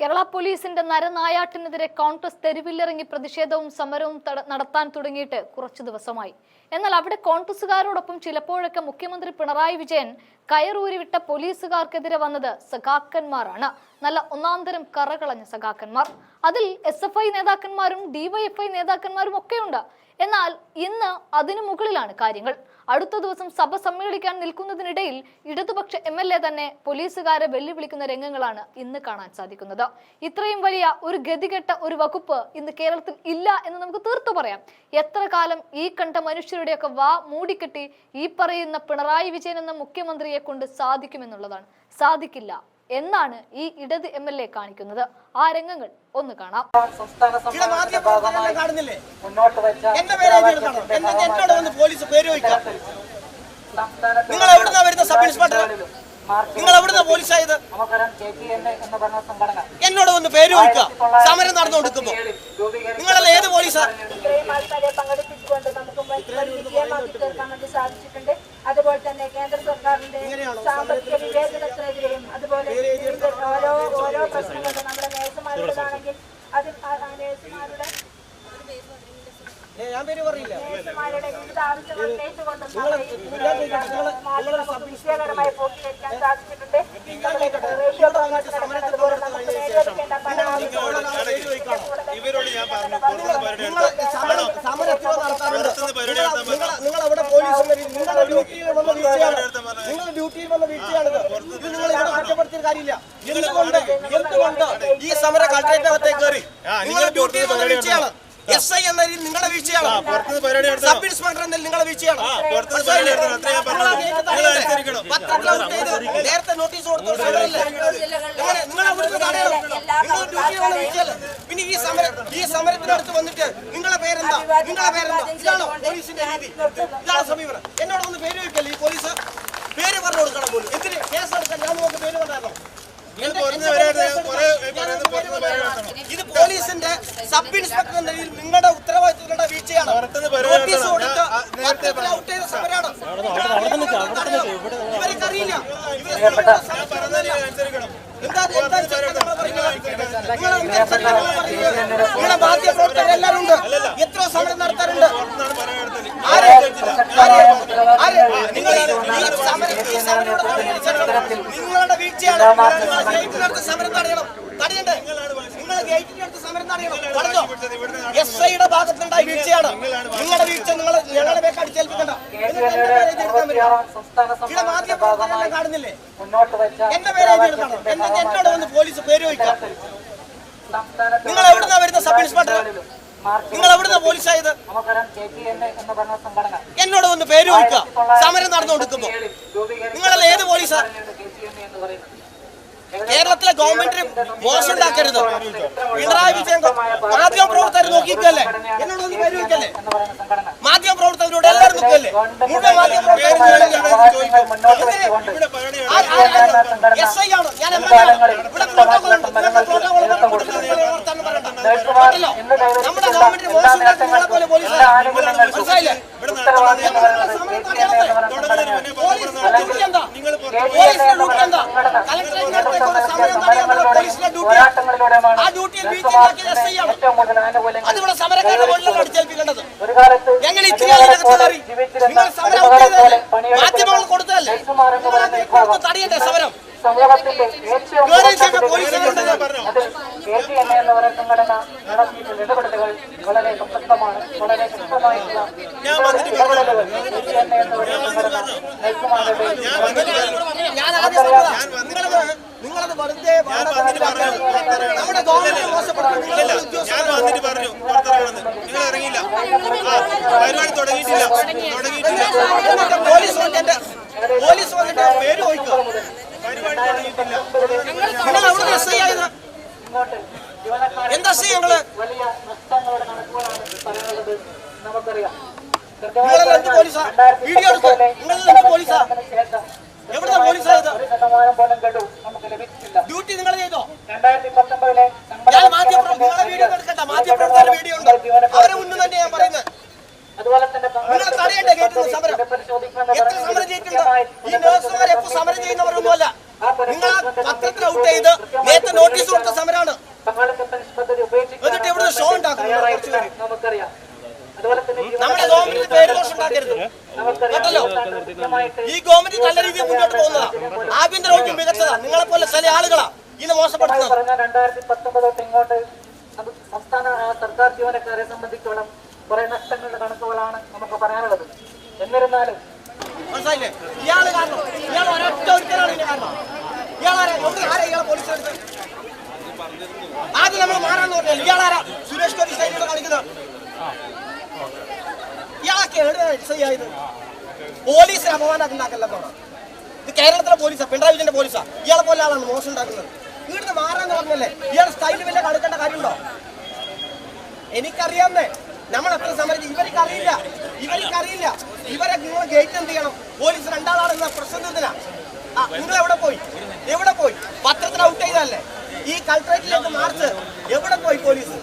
കേരള പോലീസിന്റെ നരനായാട്ടിനെതിരെ കോൺഗ്രസ് തെരുവിലിറങ്ങി പ്രതിഷേധവും സമരവും നടത്താൻ തുടങ്ങിയിട്ട് കുറച്ചു ദിവസമായി. എന്നാൽ അവിടെ കോൺഗ്രസുകാരോടൊപ്പം ചിലപ്പോഴൊക്കെ മുഖ്യമന്ത്രി പിണറായി വിജയൻ കയറൂരിവിട്ട പോലീസുകാർക്കെതിരെ വന്നത് സഖാക്കന്മാരാണ്. നല്ല ഒന്നാന്തരം കറകളഞ്ഞ സഖാക്കന്മാർ. അതിൽ എസ് എഫ് ഐ നേതാക്കന്മാരും ഡിവൈഎഫ്ഐ നേതാക്കന്മാരും ഒക്കെ ഉണ്ട് എന്നാൽ ഇന്ന് അതിനു മുകളിലാണ് കാര്യങ്ങൾ. അടുത്ത ദിവസം സഭ സമ്മേളിക്കാൻ നിൽക്കുന്നതിനിടയിൽ ഇടതുപക്ഷ എം എൽ എ തന്നെ പോലീസുകാരെ വെല്ലുവിളിക്കുന്ന രംഗങ്ങളാണ് ഇന്ന് കാണാൻ സാധിക്കുന്നത്. ഇത്രയും വലിയ ഒരു ഗതികെട്ട ഒരു വകുപ്പ് ഇന്ന് കേരളത്തിൽ ഇല്ല എന്ന് നമുക്ക് തീർത്തു പറയാം. എത്ര കാലം ഈ കണ്ട മനുഷ്യരുടെയൊക്കെ വാ മൂടിക്കെട്ടി ഈ പറയുന്ന പിണറായി വിജയൻ എന്ന മുഖ്യമന്ത്രിയെ കൊണ്ട് സാധിക്കുമെന്നുള്ളതാണ്. സാധിക്കില്ല. എന്നാണ് ഈ ഇടത് എം എൽ എ കാണിക്കുന്നത്. ആ രംഗങ്ങൾ ഒന്ന് കാണാം. നിങ്ങൾ എവിടുന്നാ വരുന്ന സബ് ഇൻസ്പെക്ടർ? നിങ്ങൾ എവിടുന്ന പോലീസായത് എന്നോട് ഒന്ന് പേര് ചോദിക്കുക. സമരം നടന്നുകൊടുക്കുമ്പോ നിങ്ങളല്ല ഏത് പോലീസാ? അതുപോലെ തന്നെ കേന്ദ്ര സർക്കാരിന്റെ സാമ്പത്തിക വിവേചനത്തിനെതിരെയും അതുപോലെ ഓരോ ഓരോ പ്രശ്നങ്ങളും നമ്മുടെ നേഴ്സുമാരുടേതാണെങ്കിൽ അത് നേഴ്സുമാരുടെ ഞാൻ പേര് പറയില്ല. വിജയകരമായി പൂർത്തീകരിക്കാൻ സാധിച്ചിട്ടുണ്ട്. ഇവരോട് ഞാൻ പറഞ്ഞു പുറത്തുനിന്ന് പരിപാടി നിങ്ങൾ സമരം സമരത്തിലോ നടത്താറുണ്ട് നിങ്ങൾ നിങ്ങൾ അവിടെ പോലീസ് നിങ്ങളുടെ ഡ്യൂട്ടിയിൽ വന്ന വീഴ്ചയാണ് നിങ്ങളുടെ ഡ്യൂട്ടിയിൽ വന്ന വീഴ്ചയാണിത് ഇത് നിങ്ങൾ ഇവിടെ മാറ്റപ്പെടുത്തിയ കാര്യമില്ല. എന്തുകൊണ്ട്? എന്തുകൊണ്ട്? ഈ സമര കളക്ടറേറ്റിനകത്തേക്ക് കയറി? നിങ്ങളുടെ ഡ്യൂട്ടി വന്ന വീഴ്ചയാണ്. എസ് ഐ എന്ന രീതിയിൽ നിങ്ങളുടെ വീഴ്ചയാണ്. സബ് ഇൻസ്പെക്ടർ എന്നതിൽ നിങ്ങളുടെ വീഴ്ചയാണ്. പത്രത്തിൽ ഔട്ട് ചെയ്ത് നേരത്തെ നോട്ടീസ് കൊടുത്തു. സമരമല്ലേ? നിങ്ങൾ തടയണം. നിങ്ങൾ ഡ്യൂട്ടിയിൽ വന്ന പിന്നെ ഈ സമരം ഈ സമരത്തിനടുത്ത് വന്നിട്ട് നിങ്ങളെ പേരെന്താ? നിങ്ങളെ പേരെന്താ? ഇതാണോ പോലീസിന്റെ രീതി. ഇതാണ് സമീപനം? എന്നോട് ഒന്ന് പേര് ചോദിക്കല്ലേ ഈ പോലീസ്? പേര് പറഞ്ഞു കൊടുക്കണം പോലും. എന്തിന്? കേസെടുക്കാൻ ഞാൻ നോക്ക് പേര് പറഞ്ഞാലോ ഇത് പോലീസിന്റെ സബ് ഇൻസ്പെക്ടർ എന്ന രീതിയിൽ നിങ്ങളുടെ ഉത്തരവാദിത്തങ്ങളുടെ വീഴ്ചയാണ്. നോട്ടീസ്. കൊടുത്ത് ഔട്ട് ചെയ്ത സമരമാണ്. ഇവർക്കറിയില്ല ഞാൻ നിങ്ങളുടെ മാധ്യമ പ്രവർത്തകരെല്ലാവരും ഉണ്ട് എത്ര സമരം നടത്താറുണ്ട്. നിങ്ങളുടെ വീഴ്ചയാണ് സമരം തടയണം. തടയണ്ടേ? നിങ്ങൾ ഗേറ്റിനടുത്ത് സമരം തടയണം പറഞ്ഞോ എസ് ഐയുടെ ഭാഗത്തുണ്ടായ വീഴ്ചയാണ്. നിങ്ങളുടെ വീഴ്ച നിങ്ങൾ ഞങ്ങളുടെ പേക്ക് അടിച്ചേൽപ്പിക്കണ്ട. ഇവിടെ കാണുന്നില്ലേ? എന്റെ പേര് എന്നോട് വന്ന് പോലീസ് പേര് ചോദിക്കാം നിങ്ങൾ എവിടുന്നാ വരുന്ന സബ് ഇൻസ്പെക്ടർ? നിങ്ങൾ എവിടുന്ന പോലീസായത്? എന്നോട് ഒന്ന് പേര് ചോദിക്കാം സമരം നടന്നുകൊടുക്കുമ്പോ. നിങ്ങളല്ല ഏത് പോലീസാ? കേരളത്തിലെ ഗവൺമെന്റിന് മോശം ഉണ്ടാക്കരുത് പിണറായി വിജയൻ മാധ്യമ പ്രവർത്തകർ നോക്കിക്കല്ലേ എന്നോടൊന്ന് പേര് ചോദിക്കല്ലേ എന്ന് പറയുന്ന സംഘടന മാധ്യമ പ്രവർത്തകരോട് എല്ലാവരും നോക്കല്ലേ മുഴുവൻ മാധ്യമ എസ് ഐ ആണ് ഞാൻ ഇവിടെ പ്രോട്ടോകോൾ ഉണ്ട് നിങ്ങൾക്ക് പ്രോട്ടോകോൾ കേട്ടല്ലോ നമ്മുടെ ഗവൺമെന്റിന് മോശം ഉണ്ടാക്കുന്ന നിങ്ങളെ പോലെ പോലീസ് മനസ്സിലായില്ലേ പോലീസിന്റെ ആണ്. ഏറ്റവും കൂടുതൽ ആനുകൂല്യങ്ങൾ ഒരു കാലത്ത് നിങ്ങൾ അതിനെ കൊടുത്ത് തടയണ്ടേ സമരം? സമൂഹത്തിന്റെ ഏറ്റവും എന്ന് പറയുന്ന സംഘടന നടത്തിയിട്ടുള്ള ഇടപെടലുകൾ വളരെ പ്രസക്തമാണ് വളരെ ശക്തമായിട്ടുള്ള ഇടപെടലുകൾ എന്ന് പറയുന്ന സംഘടന നയിക്കുമാരുടെ. നിങ്ങളത് വെറുതെ നമ്മുടെ ഗവൺമെന്റ് മോശപ്പെടുത്തും ഞാൻ വന്നിട്ട് പറഞ്ഞു. പുറത്തിറങ്ങണമെന്ന് നിങ്ങൾ ഇറങ്ങിയില്ല. പരിപാടി തുടങ്ങിയിട്ടില്ല. തുടങ്ങിയിട്ടില്ല. പോലീസ് വന്നിട്ട് പോലീസ് വന്നിട്ട് പേര് ചോദിക്കും പരിപാടി തുടങ്ങിയിട്ടില്ല. നിങ്ങൾ അവിടെ എസ് ഐ ആയത് ഇങ്ങോട്ട് എന്താ സി ഞങ്ങൾ നമുക്കറിയാം നിങ്ങളെല്ലാം എന്ത് പോലീസാ? വീഡിയോ എടുക്കും നിങ്ങളെല്ലാം എന്ത് പോലീസാ? പോലീസായത് നമുക്ക് ലഭിച്ചിട്ടില്ല ഡ്യൂട്ടി നിങ്ങൾ ചെയ്തോ? രണ്ടായിരത്തി പത്തൊമ്പതിലെ അവരെ മുന്നിൽ തന്നെ ഞാൻ പറയുന്നത്. അതുപോലെ തന്നെ സമരം. ചെയ്യുന്നവരൊന്നുമല്ല. നിങ്ങൾ പത്രത്തിൽ ഔട്ട് ചെയ്ത് നേരത്തെ നോട്ടീസ് കൊടുത്ത സമരമാണ് എന്നിട്ട് ഇവിടെ ഷോ ഉണ്ടാക്കുന്നു? നമുക്കറിയാം. അതുപോലെ തന്നെ നമ്മുടെ ഗവൺമെന്റ് പേര് ഉണ്ടാക്കരുത് കേട്ടല്ലോ ഈ ഗവൺമെന്റ് നല്ല രീതിയിൽ മുന്നോട്ട് പോകുന്നത് ആഭ്യന്തര വകുപ്പ് മികച്ചതാ നിങ്ങളെ പോലെ ചില ആളുകളാ ഇതിനെ മോശപ്പെടുത്തുന്നത് രണ്ടായിരത്തി പത്തൊമ്പത് സംസ്ഥാന സർക്കാർ ജീവനക്കാരെ സംബന്ധിച്ചോളം കുറെ നഷ്ടങ്ങളുടെ കണക്കുകളാണ് നമുക്ക് പറയാനുള്ളത് എന്നിരുന്നാലും ആദ്യം നമ്മൾ മാറാൻ പറഞ്ഞാൽ ഇയാളാരാ സുരേഷ് കോടി സൈനിക കളിക്കുന്നത് എവിടെയാണ് എസ് ഐ ആയത് പോലീസിന് അപമാനം ഉണ്ടാക്കല്ലെന്നാണ് ഇത് കേരളത്തിലെ പോലീസാ പിണറായി വിജയന്റെ പോലീസാ. ഇയാളെ പോലെ ആളാണ് മോശം ഉണ്ടാക്കുന്നത് ഇവിടുന്ന് മാറാന്ന് പറഞ്ഞല്ലേ? ഇയാൾ സ്റ്റൈലിൽ വല്ല കടുക്കേണ്ട കാര്യമുണ്ടോ? എനിക്കറിയാമെന്നേ നമ്മൾ എത്ര സമരം ഇവർക്ക് അറിയില്ല. ഇവർക്ക് അറിയില്ല. ഇവരെ നിങ്ങൾ ഗേറ്റ് എന്ത് ചെയ്യണം? പോലീസ് രണ്ടാളാണെന്ന പ്രശ്നത്തിനാ ആ നിങ്ങൾ എവിടെ പോയി? എവിടെ പോയി? പത്രത്തിൽ ഔട്ട് ചെയ്തല്ലേ ഈ കളക്ടറേറ്റിലേക്ക് മാർച്ച്. എവിടെ പോയി പോലീസ്?